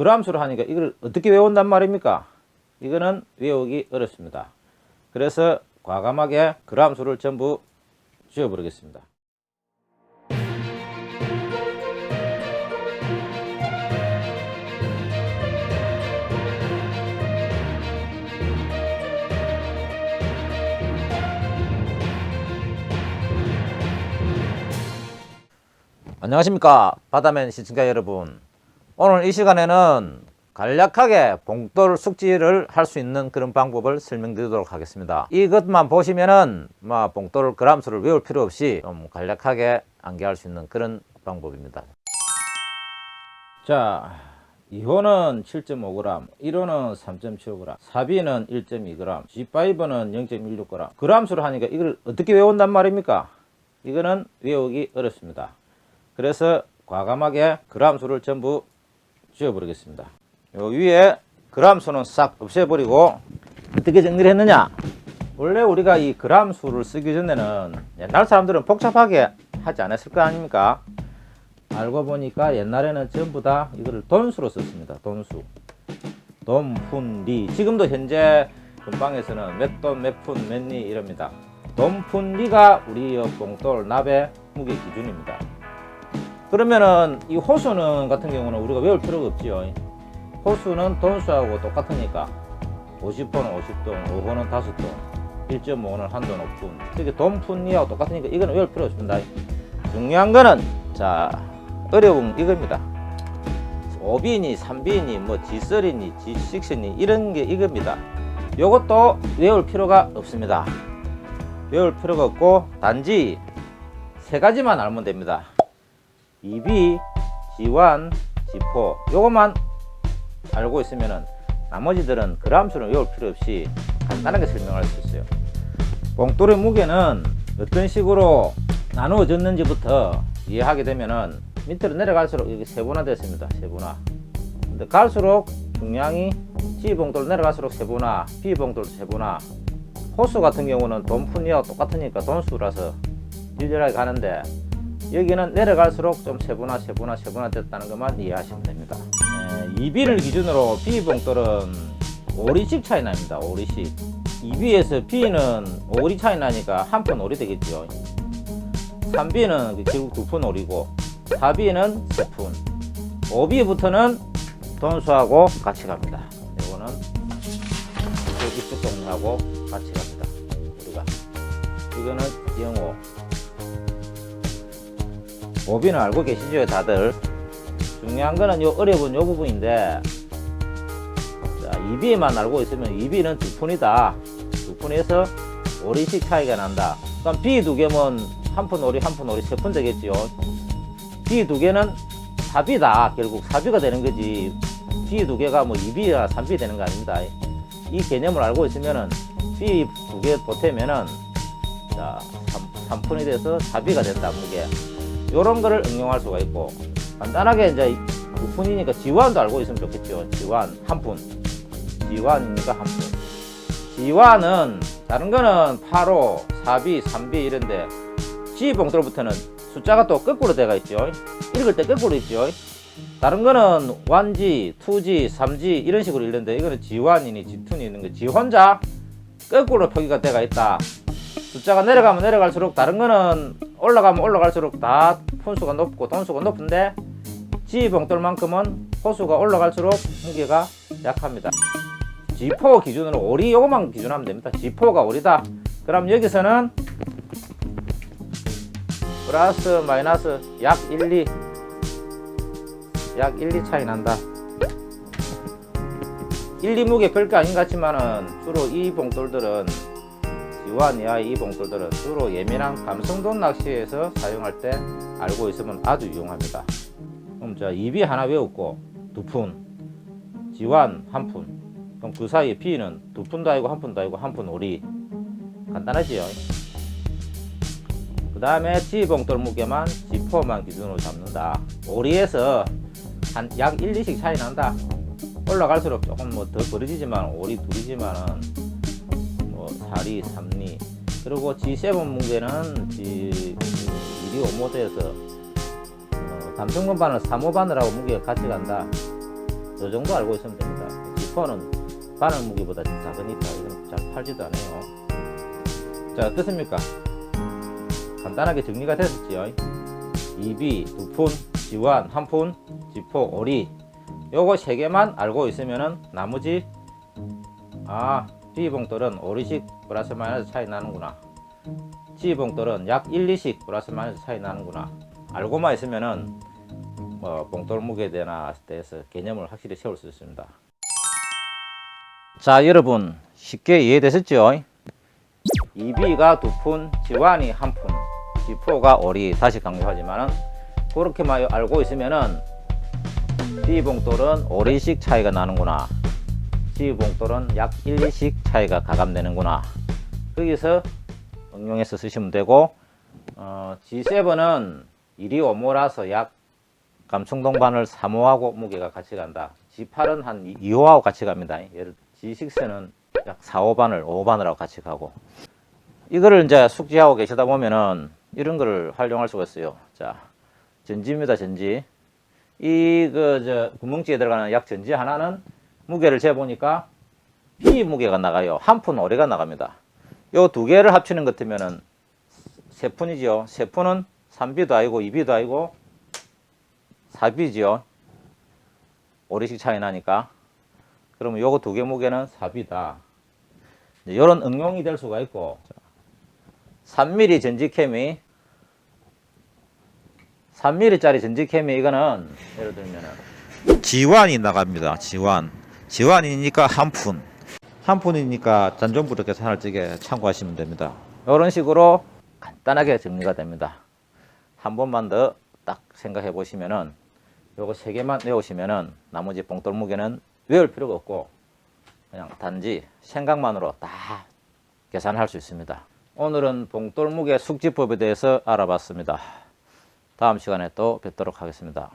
그람수를 하니까 이걸 어떻게 외운단 말입니까? 이거는 외우기 어렵습니다. 그래서 과감하게 그람수를 전부 지워버리겠습니다. 안녕하십니까 바다맨 시청자 여러분 오늘 이 시간에는 간략하게 봉돌 숙지를 할 수 있는 그런 방법을 설명드리도록 하겠습니다 이것만 보시면은 뭐 봉돌 그람수를 외울 필요 없이 좀 간략하게 암기할 수 있는 그런 방법입니다 자 2호는 7.5g, 1호는 3.75g, 4B는 1.2g, G5는 0.16g. 그람수를 하니까 이걸 어떻게 외운단 말입니까? 이거는 외우기 어렵습니다. 그래서 과감하게 그람수를 전부 지워버리겠습니다. 요 위에 그람수는 싹 없애버리고 어떻게 정리를 했느냐? 원래 우리가 이 그람수를 쓰기 전에는 옛날 사람들은 복잡하게 하지 않았을 거 아닙니까? 알고 보니까 옛날에는 전부 다 이거를 돈수로 썼습니다. 돈수. 돈, 푼, 리. 지금도 현재 금방에서는 몇 돈, 몇 푼, 몇리 이럽니다. 돈, 푼, 리가 우리 봉돌, 납의 무게 기준입니다. 그러면은 이 호수는 같은 경우는 우리가 외울 필요가 없지요. 호수는 돈수하고 똑같으니까 50호는 50돈, 5호는 5돈, 1.5는 한돈 5푼. 이게 돈, 푼, 리하고 똑같으니까 이거는 외울 필요 없습니다. 중요한 거는 자 어려운 이겁니다. 5비니, 3비니, 뭐 G3니, G6니 이런 게 이겁니다. 요것도 외울 필요가 없습니다. 외울 필요가 없고 단지 세 가지만 알면 됩니다. 2B, G1, G4 요것만 알고 있으면은 나머지들은 그람수는 외울 필요 없이 간단하게 설명할 수 있어요. 봉돌의 무게는 어떤 식으로 나누어졌는지부터 이해하게 되면은 밑으로 내려갈수록 이게 세분화됐습니다. 세분화. 근데 갈수록 중량이 G 봉돌 내려갈수록 세분화, B 봉돌 세분화. 호수 같은 경우는 돈푼이와 똑같으니까 돈수라서 일렬하게 가는데 여기는 내려갈수록 좀 세분화, 세분화, 세분화 됐다는 것만 이해하시면 됩니다. 에, 2B를 기준으로 B 봉돌은 5리씩 차이 납니다. 5리씩. 2B에서 B는 5리 차이 나니까 한 푼 5리 되겠죠. 3B는 결국 두푼 5리고 4B는 세 푼. 5B부터는 돈수하고 같이 갑니다. 이거는 입수 동하고 같이 갑니다. 우리가 이거는 영 호. 5B는 알고 계시죠, 다들? 중요한 거는 요 어려운 요 부분인데 자, 2B만 알고 있으면 2B는 두 푼이다. 두 푼에서 5리씩 차이가 난다. 그럼 B 두 개면 한 푼 오리, 한 푼 오리, 세 푼 되겠죠. B 두 개는 4B다. 결국 4B가 되는 거지. B 두 개가 뭐 2B나 3B 되는 거 아닙니다. 이 개념을 알고 있으면은 B 두 개 보태면은 자, 3, 3푼이 돼서 4B가 된다, 무게. 요런 거를 응용할 수가 있고 간단하게 이제 두 푼이니까 지환도 알고 있으면 좋겠죠. 지환 한 푼. 지환이니까 한 푼. 지환은 다른 거는 8호, 4B, 3B 이런데 G 봉돌부터는 숫자가 또 거꾸로 돼가 있죠. 읽을 때 거꾸로 있죠. 다른 거는 1G, 2G, 3G 이런 식으로 읽는데 이거는 G1이니 G2니 있는 거. G 혼자 거꾸로 표기가 돼가 있다. 숫자가 내려가면 내려갈수록 다른 거는 올라가면 올라갈수록 다 푼수가 높고 돈수가 높은데 G 봉돌만큼은 호수가 올라갈수록 무게가 약합니다. G4 기준으로 오리 요것만 기준하면 됩니다. G4가 오리다. 그럼 여기서는 플러스 마이너스 약 1, 2, 약 1, 2 차이 난다. 1, 2 무게 별게 아닌 것 같지만은 주로 이 봉돌들은 지완 이하 이 봉돌들은 주로 예민한 감성돈 낚시에서 사용할 때 알고 있으면 아주 유용합니다. 그럼 자 2B 하나 외웠고 두 푼, 지완 한 푼. 그럼 그 사이에 B는 두 푼도 아니고 한 푼도 아니고 한 푼 오리. 간단하지요. 그 다음에 G봉돌 무게만 G4만 기준으로 잡는다. 오리에서 한 약 1, 2씩 차이 난다. 올라갈수록 조금 뭐더 벌어지지만 오리 둘이지만은 뭐 4리, 3리 그리고 G7 무게는 G 2리 5모드에서 어, 감성건반을 3호반을 하고 무게가 같이 간다. 요 정도 알고 있으면 됩니다. 지퍼는 바늘 무게보다 작으니까 이건 잘 팔지도 않아요. 자, 어떻습니까? 간단하게 정리가 됐었지요. 입이 두 푼, 지완 한 푼, 지포, 오리. 요거 세 개만 알고 있으면은 나머지 아 비봉돌은 오리씩 플러스 마이너스 차이 나는구나. 지봉돌은 약 1, 2씩 플러스 마이너스 차이 나는구나. 알고만 있으면은 뭐 봉돌 무게에 대해서 개념을 확실히 세울 수 있습니다. 자, 여러분 쉽게 이해되셨죠? 이비가 두 푼, 지완이 한 푼, 지포가 오리 다시 강조하지만은 그렇게만 알고 있으면은 비봉돌은 오리씩 차이가 나는구나. 지봉돌은 약 1, 2씩 차이가 가감되는구나. 거기서 응용해서 쓰시면 되고 어, G7은 1이 5모라서 약 감충동 바늘 3호하고 무게가 같이 간다. G8은 한 2호하고 같이 갑니다. 예를 G6는 약 4, 5바늘, 5바늘하고 같이 가고 이거를 이제 숙지하고 계시다 보면은 이런 거를 활용할 수가 있어요. 자, 전지입니다, 전지. 이, 그, 저, 구멍지에 들어가는 약 전지 하나는 무게를 재보니까 B 무게가 나가요. 한 푼 오래가 나갑니다. 요 두 개를 합치는 것 같으면은 세 푼이죠. 세 푼은 3B도 아니고 2B도 아니고 4B지요. 오리씩 차이 나니까. 그러면 요거 두 개 무게는 4B다. 이런 응용이 될 수가 있고 3mm 전지케미 3mm짜리 전지케미 이거는 예를 들면은 지완이 나갑니다. 지완. 지완이니까 한 푼. 한 푼이니까 잔존부터 계산할 적에 참고하시면 됩니다. 이런 식으로 간단하게 정리가 됩니다. 한 번만 더 딱 생각해 보시면은 요거 세 개만 외우시면은 나머지 봉돌 무게는 외울 필요가 없고 그냥 단지 생각만으로 다 계산할 수 있습니다. 오늘은 봉돌 무게 숙지법에 대해서 알아봤습니다. 다음 시간에 또 뵙도록 하겠습니다.